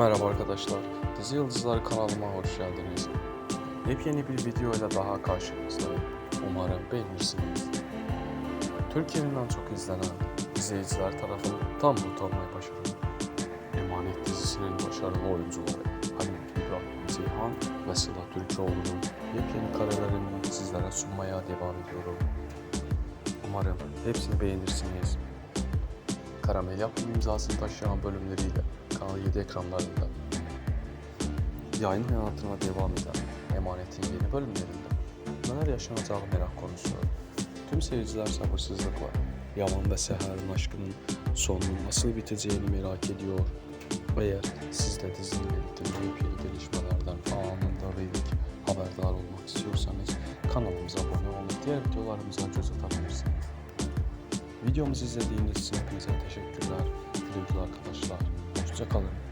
Merhaba arkadaşlar, Dizi Yıldızları kanalıma hoş geldiniz. Yepyeni bir video ile daha karşınızdayım. Umarım beğenirsiniz. Türkiye'nin en çok izlenen izleyiciler tarafından tam not almayı başardı. Emanet dizisinin başarılı oyuncuları Halil İbrahim Ceyhan ve Sıla Türkoğlu'nun yepyeni karelerini sizlere sunmaya devam ediyorum. Umarım hepsini beğenirsiniz. Karamel yapım imzasını taşıyan bölümleriyle Kanal 7 ekranlarında yayın hayatına devam eden Emanet'in yeni bölümlerinde neler yaşanacağı merak konusu. Tüm seyirciler sabırsızlıkla Yaman ve Seher'in aşkının sonunun nasıl biteceğini merak ediyor. Eğer siz de diziyle ilgili yepyeni gelişmelerden anında ve ilk haberdar olmak istiyorsanız kanalımıza abone olup diğer videolarımıza göz atabilirsiniz. Videomuzu izlediğiniz için hepinize teşekkürler. Güle arkadaşlar. Hoşçakalın.